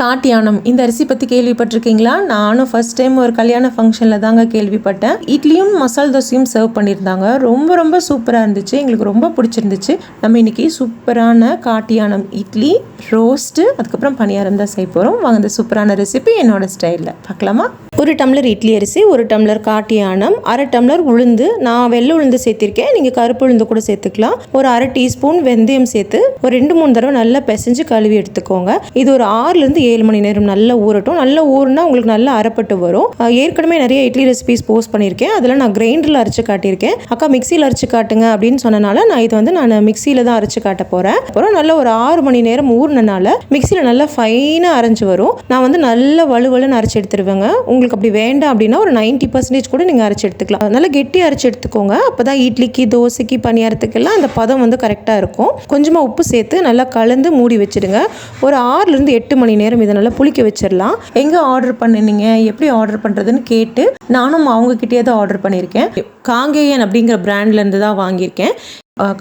காட்டியானம். இந்த அரிசி பற்றி கேள்விப்பட்டிருக்கீங்களா? நானும் ஃபர்ஸ்ட் டைம் ஒரு கல்யாண ஃபங்க்ஷனில் தாங்க கேள்விப்பட்டேன். இட்லியும் மசால் தோசையும் சர்வ் பண்ணியிருந்தாங்க. ரொம்ப ரொம்ப சூப்பராக இருந்துச்சு. எங்களுக்கு ரொம்ப பிடிச்சிருந்துச்சு. நம்ம இன்றைக்கி சூப்பரான காட்டியானம். இட்லி ரோஸ்ட்டு அதுக்கப்புறம் பணியாரம் தான் செய்ய போகிறோம் வாங்க இந்த சூப்பரான ரெசிபி என்னோடய ஸ்டைலில் பார்க்கலாமா? ஒரு டம்ளர் இட்லி அரிசி ஒரு டம்ளர் காட்டியானம் அரை டம்ளர் உளுந்து. நான் வெள்ளை உளுந்து சேர்த்திருக்கேன். நீங்கள் கருப்பு உளுந்து கூட சேர்த்துக்கலாம். ஒரு அரை டீஸ்பூன் வெந்தயம் சேர்த்து ஒரு ரெண்டு மூணு தடவை நல்லா பிசைஞ்சு கழுவி எடுத்துக்கோங்க. இது ஒரு ஆறுலேருந்து ஏழு மணி நேரம் நல்லா ஊறட்டும். நல்லா ஊறுனா உங்களுக்கு நல்லா அரைப்பட்டு வரும். ஏற்கனவே நிறைய இட்லி ரெசிபிஸ் போஸ்ட் பண்ணியிருக்கேன். அதில் நான் கிரைண்டரில் அரைச்சு காட்டியிருக்கேன். அக்கா மிக்சியில் அரைச்சு காட்டுங்க அப்படின்னு சொன்னனால நான் இது வந்து நான் மிக்சியில் தான் அரைச்சு காட்ட போகிறேன் அப்புறம் நல்ல ஒரு ஆறு மணி நேரம் ஊறினனால மிக்சியில் நல்லா ஃபைனாக அரைஞ்சு வரும். நான் வந்து நல்லா வலுவலுன்னு அரைச்சி எடுத்துருவேங்க. உங்களுக்கு அப்படி வேண்டாம் அப்படின்னா ஒரு நைன்ட்டி பர்சன்டேஜ் கூட நீங்கள் அரைச்சி எடுத்துக்கலாம். அதனால் கெட்டி அரைச்சி எடுத்துக்கோங்க. அப்போ தான் இட்லிக்கு தோசைக்கு பணியாரத்துக்கெல்லாம் அந்த பதம் வந்து கரெக்டாக இருக்கும். கொஞ்சமாக உப்பு சேர்த்து நல்லா கலந்து மூடி வச்சுடுங்க. ஒரு ஆறுலேருந்து எட்டு மணி நேரம் இதை நல்லா புளிக்க வச்சிடலாம். எங்கே ஆர்டர் பண்ணினீங்க எப்படி ஆர்டர் பண்ணுறதுன்னு கேட்டு நானும் அவங்கக்கிட்டே தான் ஆர்டர் பண்ணியிருக்கேன். காங்கேயன் அப்படிங்கிற பிராண்ட்லேருந்து தான் வாங்கியிருக்கேன்.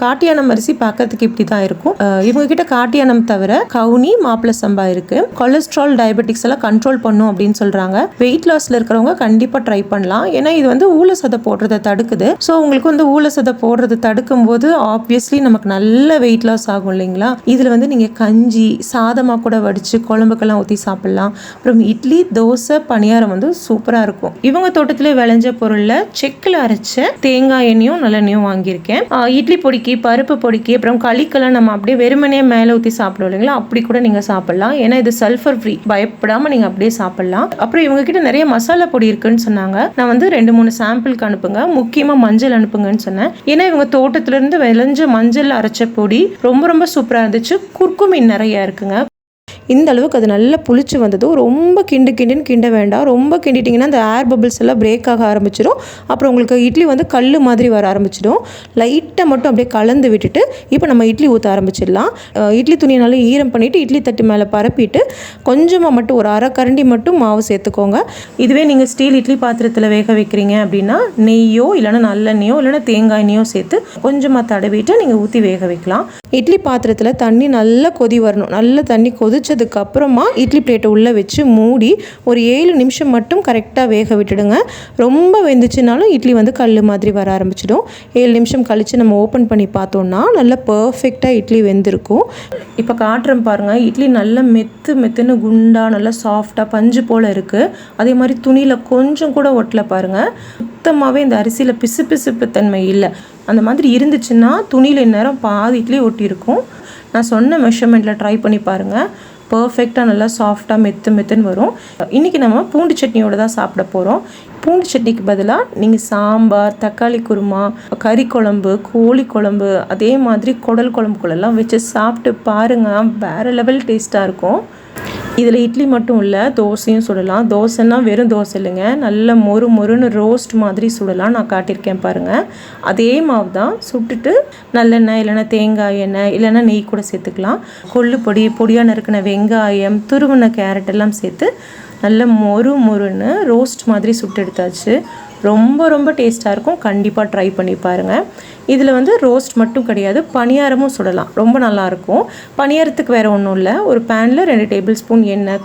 காட்டியானம் அரிசி பார்க்கறதுக்கு இப்படி தான் இருக்கும். இவங்க கிட்ட காட்டியானம் தவிர கவுனி மாப்பிள சம்பா இருக்கு. கொலஸ்ட்ரால் டயபெட்டிக்ஸ் எல்லாம் கண்ட்ரோல் பண்ணும் அப்படின்னு சொல்றாங்க. வெயிட் லாஸ்ல இருக்கிறவங்க கண்டிப்பா ட்ரை பண்ணலாம். ஏன்னா இது வந்து ஊல சதை போடுறதை தடுக்குது. ஸோ உங்களுக்கு வந்து ஊல சதை போடுறதை தடுக்கும் போது ஆப்வியஸ்லி நமக்கு நல்ல வெயிட் லாஸ் ஆகும் இல்லைங்களா? இதுல வந்து நீங்க கஞ்சி சாதமா கூட வடிச்சு குழம்புக்கெல்லாம் ஊற்றி சாப்பிடலாம். அப்புறம் இட்லி தோசை பணியாரம் வந்து சூப்பரா இருக்கும். இவங்க தோட்டத்திலே விளைஞ்ச பொருள்ல செக்கில் அரைச்ச தேங்காய் எண்ணெயும் நல்லெண்ணையும் வாங்கியிருக்கேன். இட்லி பொடிக்கு பருப்பு பொடிக்கு அப்புறம் களிக்கெல்லாம் நம்ம அப்படியே வெறுமனே மேலே ஊற்றி சாப்பிடுவோம் இல்லைங்களா? அப்படி கூட நீங்கள் சாப்பிடலாம். ஏன்னா இது சல்ஃபர் ஃப்ரீ பயப்படாமல் நீங்கள் அப்படியே சாப்பிடலாம். அப்புறம் இவங்க கிட்ட நிறைய மசாலா பொடி இருக்குன்னு சொன்னாங்க. நான் வந்து ரெண்டு மூணு சாம்பிளுக்கு அனுப்புங்க. முக்கியமாக மஞ்சள் அனுப்புங்கன்னு சொன்னேன். ஏன்னா இவங்க தோட்டத்திலேருந்து விளைஞ்ச மஞ்சள் அரைச்ச பொடி ரொம்ப ரொம்ப சூப்பராக இருந்துச்சு. குர்குமின் நிறையா இருக்குங்க. இந்த அளவுக்கு அது நல்லா புளிச்சு வந்ததும் ரொம்ப கிண்டு கிண்டுன்னு கிண்ட வேண்டாம். ரொம்ப கிண்டிட்டிங்கன்னா அந்த ஏர் பபிள்ஸ் எல்லாம் பிரேக் ஆக ஆரம்பிச்சிடும். அப்புறம் உங்களுக்கு இட்லி வந்து கல் மாதிரி வர ஆரம்பிச்சிடும். லைட்டாக மட்டும் அப்படியே கலந்து விட்டுட்டு இப்போ நம்ம இட்லி ஊற்ற ஆரம்பிச்சிடலாம். இட்லி துணியை நல்லா ஈரம் பண்ணிவிட்டு இட்லி தட்டு மேலே பரப்பிட்டு கொஞ்சமாக மட்டும் ஒரு அரை கரண்டி மட்டும் மாவு சேர்த்துக்கோங்க. இதுவே நீங்கள் ஸ்டீல் இட்லி பாத்திரத்தில் வேக வைக்கிறீங்க அப்படின்னா நெய்யோ இல்லைன்னா நல்லெண்ணெயோ இல்லைன்னா தேங்காய் எண்ணெயோ சேர்த்து கொஞ்சமாக தடவிட்டு நீங்கள் ஊற்றி வேக வைக்கலாம். இட்லி பாத்திரத்தில் தண்ணி நல்லா கொதி வரணும். நல்ல தண்ணி கொதிச்ச அப்புறமா இட்லி பிளேட்டை உள்ளே வச்சு மூடி ஒரு ஏழு நிமிஷம் மட்டும் கரெக்டாக வேக விட்டுடுங்க. ரொம்ப வெந்துச்சுனாலும் இட்லி வந்து கல் மாதிரி வர ஆரம்பிச்சிடும். ஏழு நிமிஷம் கழித்து நம்ம ஓப்பன் பண்ணி பார்த்தோம்னா நல்லா பர்ஃபெக்டாக இட்லி வெந்திருக்கும். இப்போ காட்டுறேன் பாருங்கள் இட்லி நல்லா மெத்து மெத்துன்னு குண்டாக நல்லா சாஃப்டாக பஞ்சு போல் இருக்குது அதே மாதிரி துணியில் கொஞ்சம் கூட ஒட்டல பாருங்கள் சுத்தமாகவே இந்த அரிசியில் பிசு பிசுப்பு தன்மை இல்லை. அந்த மாதிரி இருந்துச்சுன்னா துணியில் இந்நேரம் பாதி இட்லி ஒட்டியிருக்கும். நான் சொன்ன மெஷர்மெண்ட்டில் ட்ரை பண்ணி பாருங்கள் பர்ஃபெக்டாக நல்லா சாஃப்டாக மெத்து மெத்துன்னு வரும். இன்றைக்கி நம்ம பூண்டு சட்னியோடு தான் சாப்பிட போகிறோம் பூண்டு சட்னிக்கு பதிலாக நீங்கள் சாம்பார் தக்காளி குருமா கறி குழம்பு கோழி குழம்பு அதே மாதிரி குடல் குழம்புக்குள்ளெல்லாம் வச்சு சாப்பிட்டு பாருங்கள் வேறு லெவல் டேஸ்ட்டாக இருக்கும். இதில் இட்லி மட்டும் இல்லை தோசையும் சுடலாம். தோசைன்னா வெறும் தோசை இல்லைங்க. நல்ல மொறு மொறுன்னு ரோஸ்ட் மாதிரி சுடலாம். நான் காட்டியிருக்கேன் பாருங்கள் அதே மாவு தான் சுட்டுட்டு நல்லெண்ணெய் இல்லைன்னா தேங்காய் எண்ணெய் இல்லைன்னா நெய் கூட சேர்த்துக்கலாம். கொள்ளு பொடி பொடியாக நறுக்கின வெங்காயம் துருவின கேரட் எல்லாம் சேர்த்து நல்ல மொறு மொறுன்னு ரோஸ்ட் மாதிரி சுட்டு எடுத்தாச்சு. ரொம்ப ரொம்ப டேஸ்ட்டாக இருக்கும். கண்டிப்பாக ட்ரை பண்ணி பாருங்கள் இதில் வந்து ரோஸ்ட் மட்டும் கிடையாது பணியாரமும் சுடலாம். ரொம்ப நல்லாயிருக்கும். பணியாரத்துக்கு வேறு ஒன்றும் இல்லை. ஒரு பேனில் ரெண்டு டேபிள் ஸ்பூன் எண்ணெய்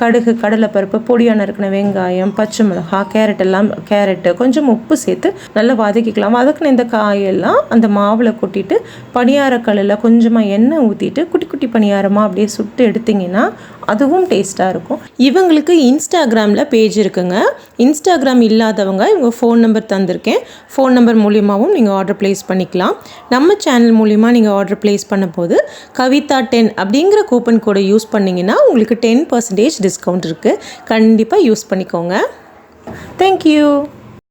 கடுகு கடலைப்பருப்பு பொடியான இருக்கிற வெங்காயம் பச்சை மிளகா கேரட் எல்லாம் கேரட்டு கொஞ்சம் உப்பு சேர்த்து நல்லா வதக்கிக்கலாம். வதக்கின இந்த காயெல்லாம் அந்த மாவில் கொட்டிட்டு பணியாரக்கல்லில் கொஞ்சமாக எண்ணெய் ஊற்றிட்டு குட்டி குட்டி பணியாரமாக அப்படியே சுட்டு எடுத்தீங்கன்னா அதுவும் டேஸ்ட்டாக இருக்கும். இவங்களுக்கு இன்ஸ்டாகிராமில் பேஜ் இருக்குங்க. இன்ஸ்டாகிராம் இல்லாதவங்க இவங்க ஃபோன் நம்பர் தந்திருக்கேன். ஃபோன் நம்பர் மூலியமாகவும் நீங்கள் ஆர்டர் ப்ளேஸ் பண்ணிக்கலாம். நம்ம சேனல் மூலிமா நீங்கள் ஆர்டர் ப்ளேஸ் பண்ணும்போது கவிதா டென் அப்படிங்கிற கூப்பன் கோடை யூஸ் பண்ணிங்கன்னா உங்களுக்கு டென் பர்சன்டேஜ் டிஸ்கவுண்ட் இருக்குது கண்டிப்பாக யூஸ் பண்ணிக்கோங்க. தேங்க்யூ